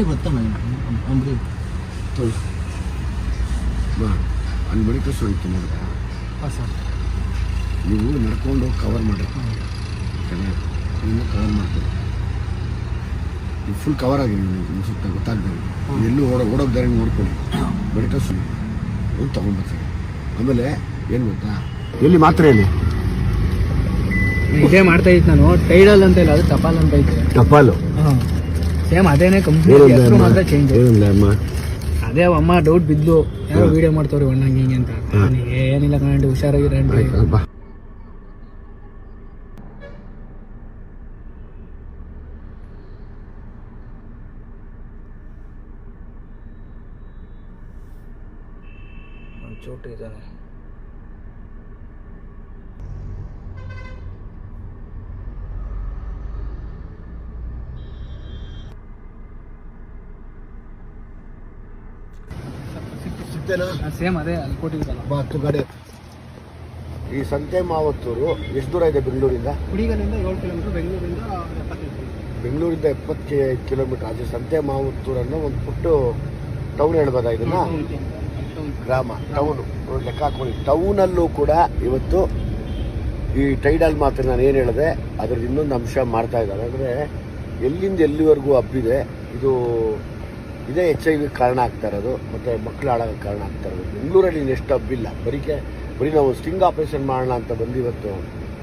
ಅಲ್ಲಿ ಬರ್ತಾನೆ ಅಂಬರಿ ತೊಳಿ ಬಾ ಅಲ್ಲಿ ಬಳಿಕ ಸೋಯ್ತು ಇತ್ತು ನೋಡಿದ ಹಾಂ ಸರ್. ನೀವು ನಡ್ಕೊಂಡು ಕವರ್ ಮಾಡಿ ಕವರ್ ಮಾಡ್ತೀರಿ ನೀವು ಫುಲ್ ಕವರ್ ಆಗಿ ನೀವು ನಿಮ್ಮ ಸುತ್ತ ಗೊತ್ತಾಗ್ಬೇಕು. ಎಲ್ಲೂ ಓಡ ಓಡೋಕ್ ದಾರಿ ನೋಡ್ಕೊಳ್ಳಿ. ಬಳಿಕ ಸ್ಟೋರ್ ಒಂದು ತೊಗೊಂಡ್ಬರ್ತೀರಿ ಆಮೇಲೆ ಏನು ಗೊತ್ತಾ? ಎಲ್ಲಿ ಮಾತ್ರ ಹೇಳಿ ಇದೇ ಮಾಡ್ತಾ ಇತ್ತು ನಾನು. ಟೈಡಲ್ ಅಂತ ಇಲ್ಲ ಅದು ಟಪಾಲ್ ಅಂತ ಐತೆ. ಟಪಾಲು? ಹಾಂ. ಸೇಮ್ ಅದೇನೇ ಕಂಪ್ನಿ ಹೆಸರು ಮಾತ್ರ ಚೇಂಜ್ ಅಮ್ಮ. ಅದೇ ಅಮ್ಮ ಡೌಟ್ ಬಿದ್ದು ಯಾರೋ. ವಿಡಿಯೋ ಮಾಡ್ತವ್ರಿ ಅಣ್ಣ ಹಿಂಗೆ ಅಂತ. ಏನಿಲ್ಲ ಕಂಡು ಹುಷಾರಾಗಿರಂಡಿ ಚೋಟು ಇದ್ದಾನೆ. ಸಿಗ್ತೇನಾ ಸೇಮ್ ಅದೇ ಅಲ್ಲಿ ಕೊಟ್ಟಿದ್ದಲ್ಲ ಬಾ ಹತ್ತು ಗಾಡಿ. ಈ ಸಂತೆ ಮಾವತ್ತೂರು ಎಷ್ಟು ದೂರ ಇದೆ ಬೆಂಗಳೂರಿಂದ? ಕುಡಿಗಲಿಂದ ಏಳು ಕಿಲೋಮೀಟರ್ ಬೆಂಗಳೂರಿಂದ ಬೆಂಗಳೂರಿಂದ ಎಪ್ಪತ್ತು ಕಿಲೋಮೀಟರ್. ಅದು ಸಂತೆ ಮಾವತ್ತೂರನ್ನು ಒಂದು ಪುಟ್ಟು ಟೌನ್ ಹೇಳ್ಬೋದಾ ಇದನ್ನ? ಗ್ರಾಮ ಟೌನು ಲೆಕ್ಕ ಹಾಕೊಳ್ಳಿ ಟೌನಲ್ಲೂ ಕೂಡ ಇವತ್ತು ಈ ಟೈಡಲ್ ಮಾತ್ರ ನಾನು ಏನು ಹೇಳಿದೆ ಅದ್ರದ್ದು ಇನ್ನೊಂದು ಅಂಶ ಮಾಡ್ತಾ ಇದ್ದಾರೆ. ಅಂದರೆ ಎಲ್ಲಿಂದ ಎಲ್ಲಿವರೆಗೂ ಹಬ್ಬಿದೆ ಇದು ಇದೇ ಎಚ್ ಐ ವಿ ಕಾರಣ ಆಗ್ತಾ ಇರೋದು ಮತ್ತು ಮಕ್ಕಳು ಹಾಳಾಗೋಕ್ಕೆ ಕಾರಣ ಆಗ್ತಾ ಇರೋದು. ಬೆಂಗಳೂರಲ್ಲಿ ಇನ್ನೆಷ್ಟು ಹಬ್ಬಿಲ್ಲ ಬರೀಕೆ ಬರೀ ನಾವು ಸ್ಟಿಂಗ್ ಆಪರೇಷನ್ ಮಾಡೋಣ ಅಂತ ಬಂದು ಇವತ್ತು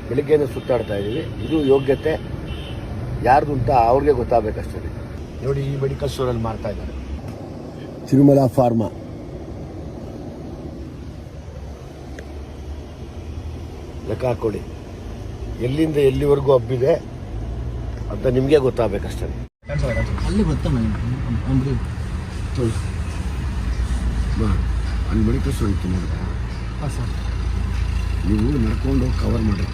ಬೆಳಿಗ್ಗೆನೇ ಸುತ್ತಾಡ್ತಾ ಇದ್ದೀವಿ. ಇದು ಯೋಗ್ಯತೆ ಯಾರ್ದು ಅಂತ ಅವ್ರಿಗೆ ಗೊತ್ತಾಗಬೇಕಷ್ಟೇ. ನೋಡಿ ಈ ಮೆಡಿಕಲ್ ಸ್ಟೋರಲ್ಲಿ ಮಾಡ್ತಾ ಇದ್ದಾರೆ. ತಿರುಮಲ ಫಾರ್ಮಾ. ಲೆಕ್ಕ ಹಾಕೊಳ್ಳಿ. ಎಲ್ಲಿಂದ ಎಲ್ಲಿವರೆಗೂ ಹಬ್ಬಿದೆ ಅಂತ ನಿಮಗೆ ಗೊತ್ತಾಗಬೇಕಷ್ಟೇ. ಅಲ್ಲಿ ಬರ್ತಾನೆ ತೊಳಿ. ಬಾ ಅಲ್ಲಿ ಬಳಿಕ ಸುಳಿತು ಇತ್ತು ನೋಡಿದ ಹಾಂ ಸರ್. ನೀವು ನಡ್ಕೊಂಡು ಕವರ್ ಮಾಡಿ.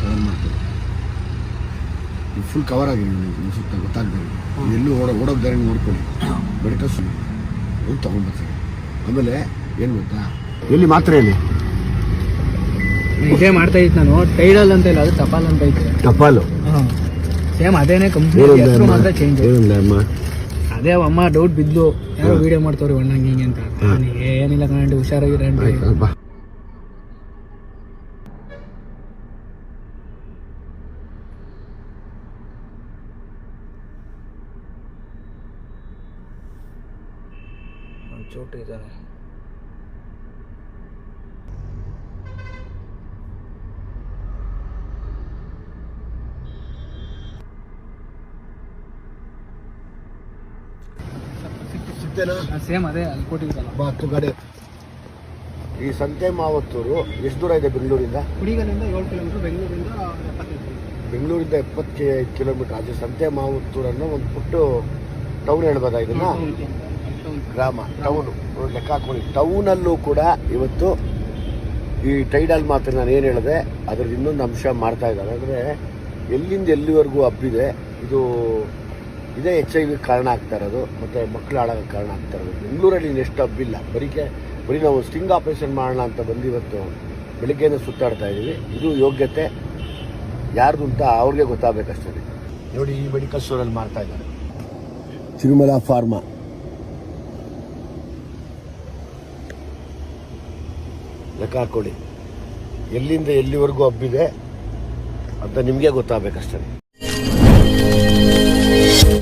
ಕವರ್ ಮಾಡ್ತೀರಿ ನೀವು ಫುಲ್ ಕವರ್ ಆಗಿ ನೀವು ನಿಮ್ಮ ಸುತ್ತ ಗೊತ್ತಾಗ್ತಾರೆ ಎಲ್ಲೂ ಓಡ ಓಡೋಕ್ ದಾರಿ ನೋಡ್ಕೊಳ್ಳಿ. ಮೆಡಿಕಲ್ ಸ್ಟೋರ್ ಒಂದು ತೊಗೊಂಡ್ಬರ್ತೀರಿ ಆಮೇಲೆ ಏನು ಗೊತ್ತಾ? ಎಲ್ಲಿ ಮಾತ್ರ ಎಲ್ಲಿ ಇದೇ ಮಾಡ್ತಾ ಇತ್ತು ನಾನು. ಟೈಡಲ್ ಅಂತ ಇಲ್ಲ ಅದು ಟಪಾಲ್ ಅಂತ ಐತೆ. ಟಪಾಲು? ಹಾಂ. ಸೇಮ್ ಅದೇನೇ ಕಂಪ್ನಿ ಹೆಸರು ಮಾತ್ರ ಚೇಂಜ್ ಅದೇ ಅಮ್ಮ ಡೌಟ್ ಬಿದ್ದು ಯಾರೋ ವಿಡಿಯೋ ಮಾಡ್ತಾವ್ರಿ ಅಣ್ಣ ಹಿಂಗೆ ಅಂತ. ಏನಿಲ್ಲ ಆಯ್ತು ಬಾ. ಚೋಟು ಇದ್ದಾನೆ. ಸಿಗ್ತೇನಾ ಸೇಮ್ ಅದೇ ಅಲ್ಲಿ ಕೊಟ್ಟಿದ್ದಲ್ಲ ಬಾ ಹತ್ತು ಗಾಡಿ ಹತ್ತು. ಈ ಸಂತೆ ಮಾವತ್ತೂರು ಎಷ್ಟು ದೂರ ಇದೆ ಬೆಂಗಳೂರಿಂದ? ಕುಡಿಗಲಿಂದ ಏಳು ಕಿಲೋಮೀಟರ್ ಬೆಂಗಳೂರಿಂದ ಎಪ್ಪತ್ತೈದು ಬೆಂಗಳೂರಿಂದ ಎಪ್ಪತ್ತು ಕಿಲೋಮೀಟರ್ ಅದು ಸಂತೆ ಮಾವತ್ತೂರನ್ನು ಒಂದು ಪುಟ್ಟು ಟೌನ್ ಹೇಳ್ಬೋದಾ ಇದನ್ನ? ಗ್ರಾಮ ಟೌನು ಲೆಕ್ಕ ಹಾಕೊಳ್ಳಿ ಟೌನಲ್ಲೂ ಕೂಡ ಇವತ್ತು ಈ ಟೈಡಲ್ ಮಾತ್ರ ನಾನು ಏನು ಹೇಳಿದೆ ಅದ್ರದ್ದು ಇನ್ನೊಂದು ಅಂಶ ಮಾಡ್ತಾ ಇದ್ದಾರೆ. ಅಂದರೆ ಎಲ್ಲಿಂದ ಎಲ್ಲಿವರೆಗೂ ಹಬ್ಬಿದೆ ಇದು ಇದೇ ಎಚ್ ಐ ವಿ ಕಾರಣ ಆಗ್ತಾ ಇರೋದು ಮತ್ತು ಮಕ್ಕಳು ಹಾಳಾಗೋಕ್ಕೆ ಕಾರಣ ಆಗ್ತಾ ಇರೋದು. ಬೆಂಗಳೂರಲ್ಲಿ ಇನ್ನೆಷ್ಟು ಹಬ್ಬಿಲ್ಲ ಬರೀಕೆ ಬರೀ ನಾವು ಸ್ಟಿಂಗ್ ಆಪರೇಷನ್ ಮಾಡೋಣ ಅಂತ ಬಂದು ಇವತ್ತು ಬೆಳಿಗ್ಗೆನೇ ಸುತ್ತಾಡ್ತಾ ಇದ್ದೀವಿ. ಇದು ಯೋಗ್ಯತೆ ಯಾರ್ದು ಅಂತ ಅವ್ರಿಗೆ ಗೊತ್ತಾಗಬೇಕಷ್ಟೇ. ನೋಡಿ ಈ ಮೆಡಿಕಲ್ ಸ್ಟೋರಲ್ಲಿ ಮಾಡ್ತಾ ಇದ್ದಾರೆ. ತಿರುಮಲ ಫಾರ್ಮಾ ಲೆಕ್ಕ ಹಾಕೊಳ್ಳಿ. ಎಲ್ಲಿಂದ ಎಲ್ಲಿವರೆಗೂ ಹಬ್ಬಿದೆ ಅಂತ ನಿಮಗೆ ಗೊತ್ತಾಗಬೇಕಷ್ಟೇ.